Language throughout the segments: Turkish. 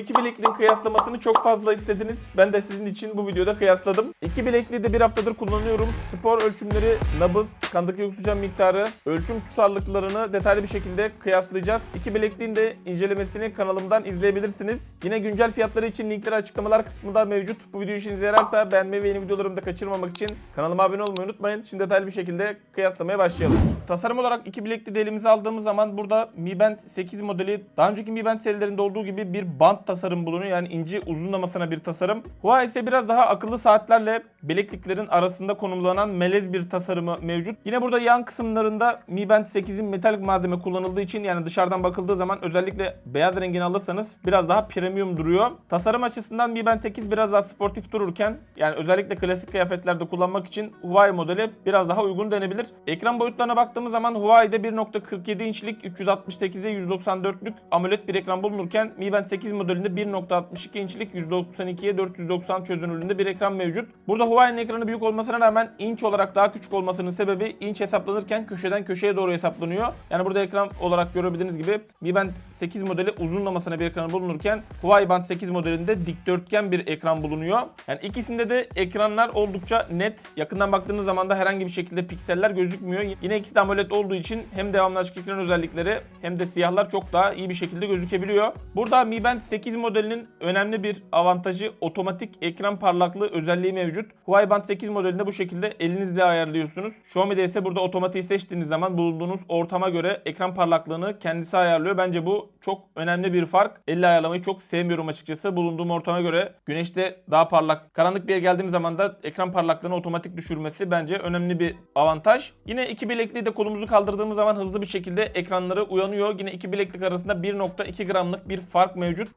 İki bilekliğin kıyaslamasını çok fazla istediniz. Ben de sizin için bu videoda kıyasladım. İki bilekliği de bir haftadır kullanıyorum. Spor ölçümleri, nabız, kandaki oksijen miktarı, ölçüm tutarlılıklarını detaylı bir şekilde kıyaslayacağız. İki bilekliğin de incelemesini kanalımdan izleyebilirsiniz. Yine güncel fiyatları için linkleri açıklamalar kısmında mevcut. Bu video işinize yararsa beğenmeyi ve yeni videolarımı da kaçırmamak için kanalıma abone olmayı unutmayın. Şimdi detaylı bir şekilde kıyaslamaya başlayalım. Tasarım olarak iki bilekli de elimize aldığımız zaman burada Mi Band 8 modeli daha önceki Mi Band serilerinde olduğu gibi bir band tasarım bulunuyor. Yani ince uzunlamasına bir tasarım. Huawei ise biraz daha akıllı saatlerle bilekliklerin arasında konumlanan melez bir tasarımı mevcut. Yine burada yan kısımlarında Mi Band 8'in metalik malzeme kullanıldığı için yani dışarıdan bakıldığı zaman özellikle beyaz rengini alırsanız biraz daha premium duruyor. Tasarım açısından Mi Band 8 biraz daha sportif dururken yani özellikle klasik kıyafetlerde kullanmak için Huawei modeli biraz daha uygun denebilir. Ekran boyutlarına baktığımız zaman Huawei'de 1.47 inçlik 368'e 194'lük AMOLED bir ekran bulunurken Mi Band 8 modelinde 1.62 inçlik 192'ye 490 çözünürlüğünde bir ekran mevcut. Burada Huawei'nin ekranı büyük olmasına rağmen inç olarak daha küçük olmasının sebebi inç hesaplanırken köşeden köşeye doğru hesaplanıyor. Yani burada ekran olarak görebildiğiniz gibi Mi Band 8 modeli uzunlamasına bir ekranı bulunurken Huawei Band 8 modelinde dikdörtgen bir ekran bulunuyor. Yani ikisinde de ekranlar oldukça net. Yakından baktığınız zaman da herhangi bir şekilde pikseller gözükmüyor. Yine ikisi de AMOLED olduğu için hem devamlı açık ekran özellikleri hem de siyahlar çok daha iyi bir şekilde gözükebiliyor. Burada Mi Band 8 modelinin önemli bir avantajı otomatik ekran parlaklığı özelliği mevcut. Huawei Band 8 modelinde bu şekilde elinizle ayarlıyorsunuz. Xiaomi'de ise burada otomatiği seçtiğiniz zaman bulunduğunuz ortama göre ekran parlaklığını kendisi ayarlıyor. Bence bu çok önemli bir fark. Elle ayarlamayı çok sevmiyorum açıkçası. Bulunduğum ortama göre güneşte daha parlak, karanlık bir yere geldiğim zaman da ekran parlaklığını otomatik düşürmesi bence önemli bir avantaj. Yine iki bilekliği de kolumuzu kaldırdığımız zaman hızlı bir şekilde ekranları uyanıyor. Yine iki bileklik arasında 1.2 gramlık bir fark mevcut.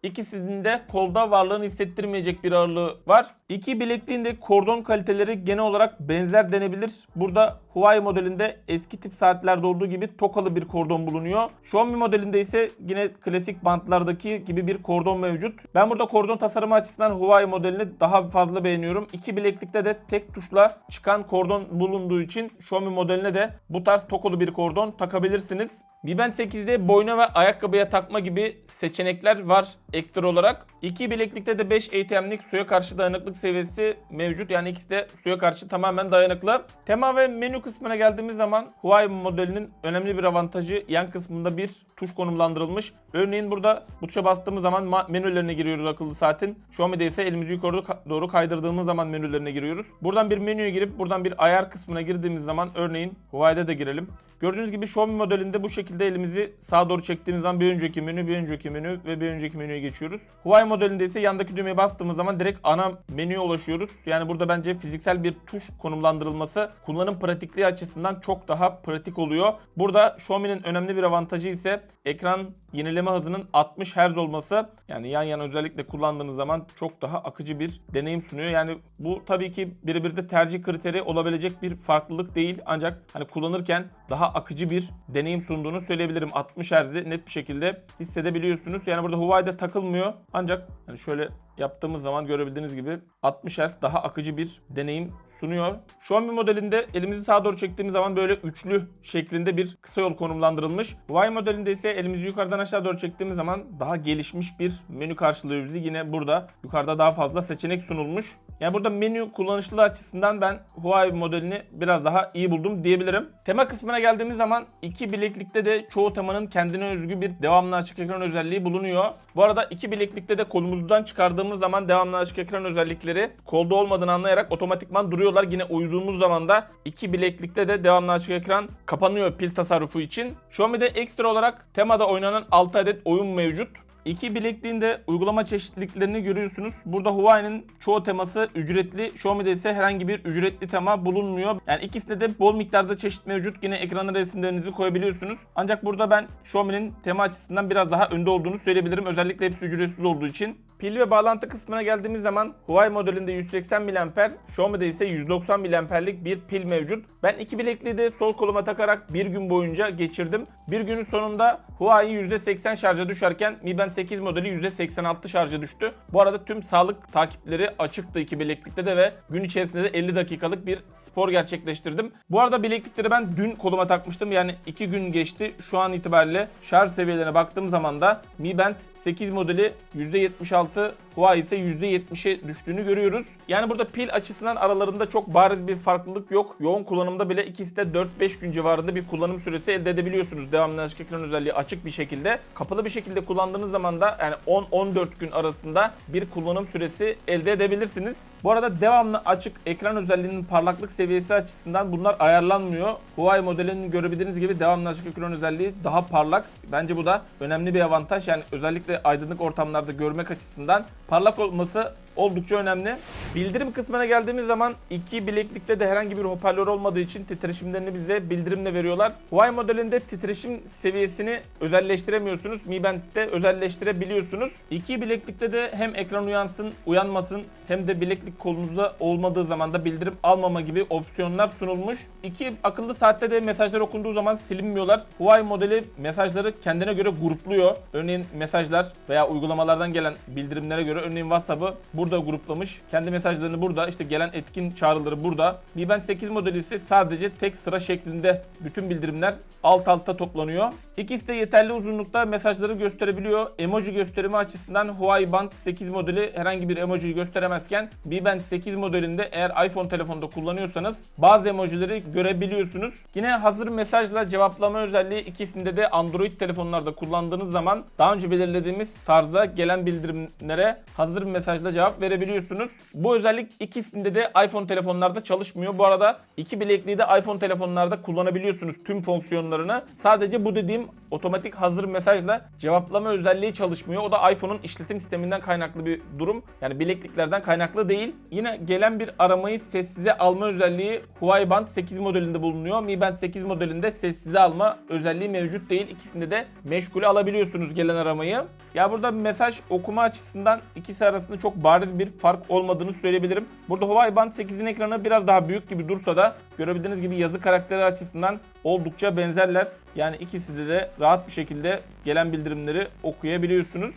De kolda varlığını hissettirmeyecek bir ağırlığı var. İki bilekliğin de kordon kaliteleri genel olarak benzer denebilir. Burada Huawei modelinde eski tip saatlerde olduğu gibi tokalı bir kordon bulunuyor. Xiaomi modelinde ise yine klasik bantlardaki gibi bir kordon mevcut. Ben burada kordon tasarımı açısından Huawei modelini daha fazla beğeniyorum. İki bileklikte de tek tuşla çıkan kordon bulunduğu için Xiaomi modeline de bu tarz tokalı bir kordon takabilirsiniz. Mi Band 8'de boyuna ve ayakkabıya takma gibi seçenekler var ekstra olarak. İki bileklikte de 5 ATM'lik suya karşı dayanıklık seviyesi mevcut. Yani ikisi de suya karşı tamamen dayanıklı. Tema ve menü kısmına geldiğimiz zaman Huawei modelinin önemli bir avantajı yan kısmında bir tuş konumlandırılmış. Örneğin burada bu tuşa bastığımız zaman ma- menülerine giriyoruz akıllı saatin. Xiaomi'de ise elimizi yukarı ka- doğru kaydırdığımız zaman menülerine giriyoruz. Buradan bir menüye girip buradan bir ayar kısmına girdiğimiz zaman örneğin Huawei'de de girelim. Gördüğünüz gibi Xiaomi modelinde bu şekilde elimizi sağa doğru çektiğimiz zaman bir önceki menü, bir önceki menü ve bir önceki menüye geçiyoruz. Huawei modelinde ise yandaki düğmeye bastığımız zaman direkt ana menüye ulaşıyoruz. Yani burada bence fiziksel bir tuş konumlandırılması kullanım pratikliği açısından çok daha pratik oluyor. Burada Xiaomi'nin önemli bir avantajı ise ekran yenileme hızının 60 Hz olması. Yani yan yana özellikle kullandığınız zaman çok daha akıcı bir deneyim sunuyor. Yani bu tabii ki birebir de tercih kriteri olabilecek bir farklılık değil. Ancak hani kullanırken daha akıcı bir deneyim sunduğunu söyleyebilirim. 60 Hz'i net bir şekilde hissedebiliyorsunuz. Yani burada Huawei'de takılmıyor. Ancak hani şöyle yaptığımız zaman görebildiğiniz gibi 60 Hz daha akıcı bir deneyim sunuyor. Xiaomi modelinde elimizi sağa doğru çektiğimiz zaman böyle üçlü şeklinde bir kısa yol konumlandırılmış. Huawei modelinde ise elimizi yukarıdan aşağı doğru çektiğimiz zaman daha gelişmiş bir menü karşılıyor bizi. Yine burada yukarıda daha fazla seçenek sunulmuş. Yani burada menü kullanışlılığı açısından ben Huawei modelini biraz daha iyi buldum diyebilirim. Tema kısmına geldiğimiz zaman iki bileklikte de çoğu temanın kendine özgü bir devamlı açık ekran özelliği bulunuyor. Bu arada iki bileklikte de kolumuzdan çıkardığımız zaman devamlı açık ekran özellikleri kolda olmadığını anlayarak otomatikman duruyorlar. Yine uyuduğumuz zaman da iki bileklikte de devamlı açık ekran kapanıyor pil tasarrufu için. Xiaomi'de ekstra olarak temada oynanan 6 adet oyun mevcut. İki bilekliğinde uygulama çeşitliliklerini görüyorsunuz. Burada Huawei'nin çoğu teması ücretli. Xiaomi'de ise herhangi bir ücretli tema bulunmuyor. Yani ikisinde de bol miktarda çeşit mevcut. Yine ekrana resimlerinizi koyabiliyorsunuz. Ancak burada ben Xiaomi'nin tema açısından biraz daha önde olduğunu söyleyebilirim. Özellikle hepsi ücretsiz olduğu için. Pil ve bağlantı kısmına geldiğimiz zaman Huawei modelinde 180 mAh, Xiaomi'de ise 190 mAh'lik bir pil mevcut. Ben iki bilekliği de sol koluma takarak bir gün boyunca geçirdim. Bir günün sonunda Huawei %80 şarja düşerken Mi Band Band 8 modeli %86 şarja düştü. Bu arada tüm sağlık takipleri açıktı iki bileklikte de ve gün içerisinde de 50 dakikalık bir spor gerçekleştirdim. Bu arada bileklikleri ben dün koluma takmıştım. Yani 2 gün geçti. Şu an itibariyle şarj seviyelerine baktığım zaman da Mi Band 8 modeli %76, Huawei ise %70'e düştüğünü görüyoruz. Yani burada pil açısından aralarında çok bariz bir farklılık yok. Yoğun kullanımda bile ikisi de 4-5 gün civarında bir kullanım süresi elde edebiliyorsunuz. Devamlı açık ekran özelliği açık bir şekilde. Kapalı bir şekilde kullandığınız zaman da yani 10-14 gün arasında bir kullanım süresi elde edebilirsiniz. Bu arada devamlı açık ekran özelliğinin parlaklık seviyesi açısından bunlar ayarlanmıyor. Huawei modelinin görebildiğiniz gibi devamlı açık ekran özelliği daha parlak. Bence bu da önemli bir avantaj. Yani özellikle aydınlık ortamlarda görmek açısından parlak olması oldukça önemli. Bildirim kısmına geldiğimiz zaman iki bileklikte de herhangi bir hoparlör olmadığı için titreşimlerini bize bildirimle veriyorlar. Huawei modelinde titreşim seviyesini özelleştiremiyorsunuz. Mi Band'de özelleştirebiliyorsunuz. İki bileklikte de hem ekran uyansın, uyanmasın hem de bileklik kolunuzda olmadığı zaman da bildirim almama gibi opsiyonlar sunulmuş. İki akıllı saatte de mesajlar okunduğu zaman silinmiyorlar. Huawei modeli mesajları kendine göre grupluyor. Örneğin mesajlar veya uygulamalardan gelen bildirimlere göre örneğin WhatsApp'ı burada gruplamış. Kendi mesajlarını burada, işte gelen etkin çağrıları burada. Mi Band 8 modeli ise sadece tek sıra şeklinde bütün bildirimler alt alta toplanıyor. İkisi de yeterli uzunlukta mesajları gösterebiliyor. Emoji gösterimi açısından Huawei Band 8 modeli herhangi bir emojiyi gösteremezken Mi Band 8 modelinde eğer iPhone telefonda kullanıyorsanız bazı emojileri görebiliyorsunuz. Yine hazır mesajla cevaplama özelliği ikisinde de Android telefonlarda kullandığınız zaman daha önce belirlediğimiz tarzda gelen bildirimlere hazır mesajla cevap verebiliyorsunuz. Bu özellik ikisinde de iPhone telefonlarda çalışmıyor. Bu arada iki bilekliği de iPhone telefonlarda kullanabiliyorsunuz tüm fonksiyonlarını. Sadece bu dediğim otomatik hazır mesajla cevaplama özelliği çalışmıyor. O da iPhone'un işletim sisteminden kaynaklı bir durum. Yani bilekliklerden kaynaklı değil. Yine gelen bir aramayı sessize alma özelliği Huawei Band 8 modelinde bulunuyor. Mi Band 8 modelinde sessize alma özelliği mevcut değil. İkisinde de meşgule alabiliyorsunuz gelen aramayı. Ya burada mesaj okuma açısından ikisi arasında çok bariz bir fark olmadığını söyleyebilirim. Burada Huawei Band 8'in ekranı biraz daha büyük gibi dursa da görebildiğiniz gibi yazı karakteri açısından oldukça benzerler. Yani ikisi de rahat bir şekilde gelen bildirimleri okuyabiliyorsunuz.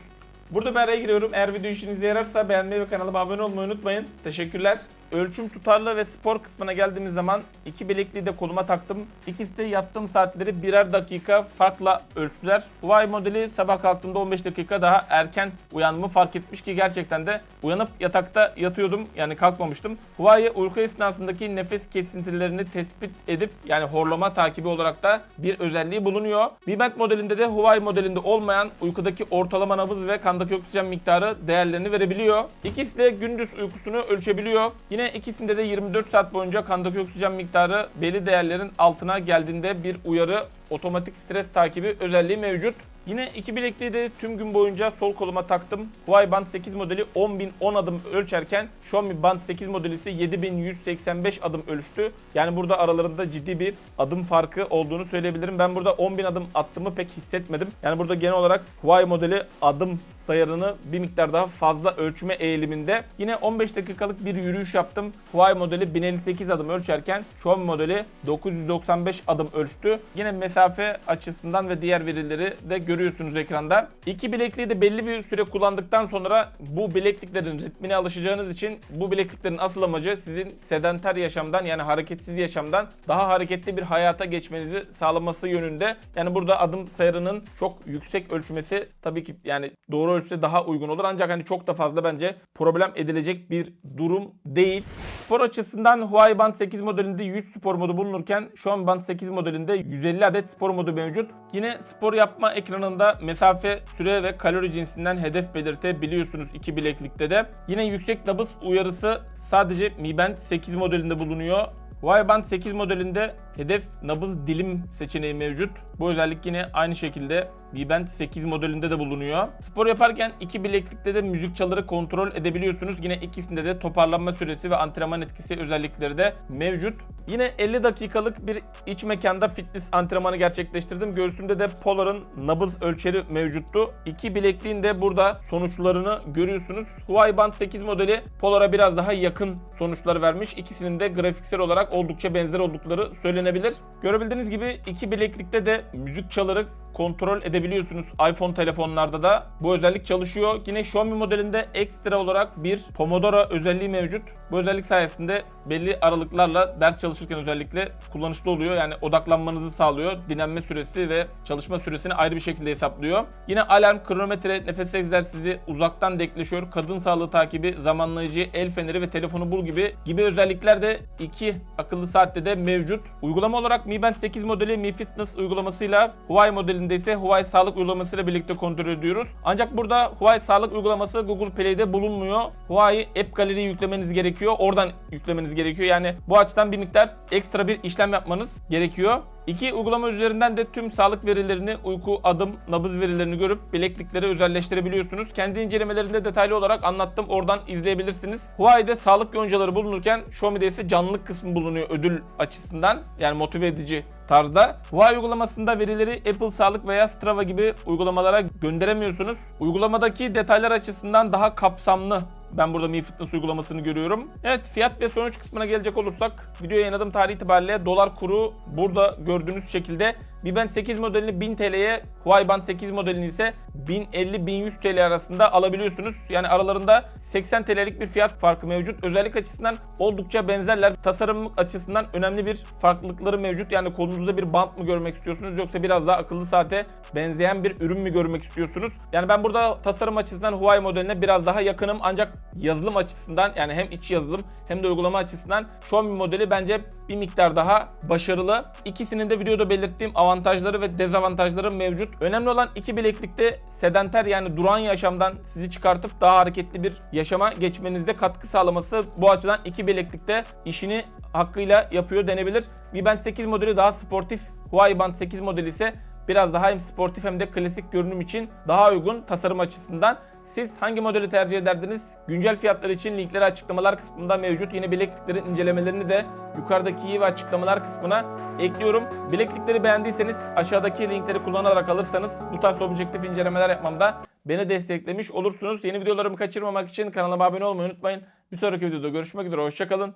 Burada bir araya giriyorum. Eğer video işinize yararsa beğenmeyi ve kanalıma abone olmayı unutmayın. Teşekkürler. Ölçüm tutarlı ve spor kısmına geldiğimiz zaman iki bilekliği de koluma taktım. İkisi de yattığım saatleri birer dakika farkla ölçtüler. Huawei modeli sabah kalktığımda 15 dakika daha erken uyanımı fark etmiş ki gerçekten de uyanıp yatakta yatıyordum yani kalkmamıştım. Huawei uyku esnasındaki nefes kesintilerini tespit edip yani horlama takibi olarak da bir özelliği bulunuyor. Mi Band modelinde de Huawei modelinde olmayan uykudaki ortalama nabız ve kandaki oksijen miktarı değerlerini verebiliyor. İkisi de gündüz uykusunu ölçebiliyor. Yine ikisinde de 24 saat boyunca kandaki oksijen miktarı belli değerlerin altına geldiğinde bir uyarı otomatik stres takibi özelliği mevcut. Yine iki bilekliği de tüm gün boyunca sol koluma taktım. Huawei Band 8 modeli 10.010 adım ölçerken Xiaomi Band 8 modeli ise 7185 adım ölçtü. Yani burada aralarında ciddi bir adım farkı olduğunu söyleyebilirim. Ben burada 10.000 adım attığımı pek hissetmedim. Yani burada genel olarak Huawei modeli adım sayarını bir miktar daha fazla ölçme eğiliminde. Yine 15 dakikalık bir yürüyüş yaptım. Huawei modeli 1058 adım ölçerken Xiaomi modeli 995 adım ölçtü. Yine mesafe açısından ve diğer verileri de görüyorsunuz ekranda. İki bilekliği de belli bir süre kullandıktan sonra bu bilekliklerin ritmine alışacağınız için bu bilekliklerin asıl amacı sizin sedanter yaşamdan yani hareketsiz yaşamdan daha hareketli bir hayata geçmenizi sağlaması yönünde. Yani burada adım sayarının çok yüksek ölçmesi tabii ki yani doğru ölçüde daha uygun olur. Ancak hani çok da fazla bence problem edilecek bir durum değil. Spor açısından Huawei Band 8 modelinde 100 spor modu bulunurken Xiaomi Band 8 modelinde 150 adet spor modu mevcut. Yine spor yapma ekranında mesafe, süre ve kalori cinsinden hedef belirtebiliyorsunuz iki bileklikte de. Yine yüksek nabız uyarısı sadece Mi Band 8 modelinde bulunuyor. Huawei Band 8 modelinde hedef nabız dilim seçeneği mevcut. Bu özellik yine aynı şekilde Mi Band 8 modelinde de bulunuyor. Spor yaparken iki bileklikte de müzik çaları kontrol edebiliyorsunuz. Yine ikisinde de toparlanma süresi ve antrenman etkisi özellikleri de mevcut. Yine 50 dakikalık bir iç mekanda fitness antrenmanı gerçekleştirdim. Göğsümde de Polar'ın nabız ölçeri mevcuttu. İki bilekliğin de burada sonuçlarını görüyorsunuz. Huawei Band 8 modeli Polar'a biraz daha yakın sonuçlar vermiş. İkisinin de grafiksel olarak olarak oldukça benzer oldukları söylenebilir. Görebildiğiniz gibi iki bileklikte de müzik çaları kontrol edebiliyorsunuz. iPhone telefonlarda da bu özellik çalışıyor. Yine Xiaomi modelinde ekstra olarak bir Pomodoro özelliği mevcut. Bu özellik sayesinde belli aralıklarla ders çalışırken özellikle kullanışlı oluyor. Yani odaklanmanızı sağlıyor. Dinlenme süresi ve çalışma süresini ayrı bir şekilde hesaplıyor. Yine alarm, kronometre, nefes egzersizi, uzaktan dekleşör, kadın sağlığı takibi, zamanlayıcı, el feneri ve telefonu bul gibi gibi özellikler de iki akıllı saatte de mevcut. Uygulama olarak Mi Band 8 modeli Mi Fitness uygulamasıyla Huawei modelinde ise Huawei Sağlık uygulamasıyla birlikte kontrol ediyoruz. Ancak burada Huawei Sağlık uygulaması Google Play'de bulunmuyor. Huawei App Gallery yüklemeniz gerekiyor. Oradan yüklemeniz gerekiyor. Yani bu açıdan bir miktar ekstra bir işlem yapmanız gerekiyor. İki uygulama üzerinden de tüm sağlık verilerini, uyku, adım, nabız verilerini görüp bileklikleri özelleştirebiliyorsunuz. Kendi incelemelerinde detaylı olarak anlattım. Oradan izleyebilirsiniz. Huawei'de sağlık yoncaları bulunurken Xiaomi'de ise canlılık kısmı bulunuyor ödül açısından. Yani motive edici tarzda. Huawei uygulamasında verileri Apple Sağlık veya Strava gibi uygulamalara gönderemiyorsunuz. Uygulamadaki detaylar açısından daha kapsamlı ben burada Mi Fitness uygulamasını görüyorum. Evet fiyat ve sonuç kısmına gelecek olursak video yayınladığım tarih itibariyle dolar kuru burada gördüğünüz şekilde Mi Band 8 modelini 1000 TL'ye, Huawei Band 8 modelini ise 1050-1100 TL arasında alabiliyorsunuz. Yani aralarında 80 TL'lik bir fiyat farkı mevcut. Özellik açısından oldukça benzerler. Tasarım açısından önemli bir farklılıkları mevcut. Yani kolunuzda bir bant mı görmek istiyorsunuz yoksa biraz daha akıllı saate benzeyen bir ürün mü görmek istiyorsunuz? Yani ben burada tasarım açısından Huawei modeline biraz daha yakınım ancak yazılım açısından yani hem iç yazılım hem de uygulama açısından Xiaomi modeli bence bir miktar daha başarılı. İkisinin de videoda belirttiğim avantajları ve dezavantajları mevcut. Önemli olan iki bileklikte sedenter yani duran yaşamdan sizi çıkartıp daha hareketli bir yaşama geçmenizde katkı sağlaması bu açıdan iki bileklikte işini hakkıyla yapıyor denebilir. Mi Band 8 modeli daha sportif, Huawei Band 8 modeli ise biraz daha hem sportif hem de klasik görünüm için daha uygun tasarım açısından. Siz hangi modeli tercih ederdiniz? Güncel fiyatlar için linkleri açıklamalar kısmında mevcut. Yine bilekliklerin incelemelerini de yukarıdaki ve açıklamalar kısmına ekliyorum. Bileklikleri beğendiyseniz aşağıdaki linkleri kullanarak alırsanız bu tarz objektif incelemeler yapmamda beni desteklemiş olursunuz. Yeni videolarımı kaçırmamak için kanalıma abone olmayı unutmayın. Bir sonraki videoda görüşmek üzere. Hoşçakalın.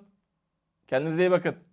Kendinize iyi bakın.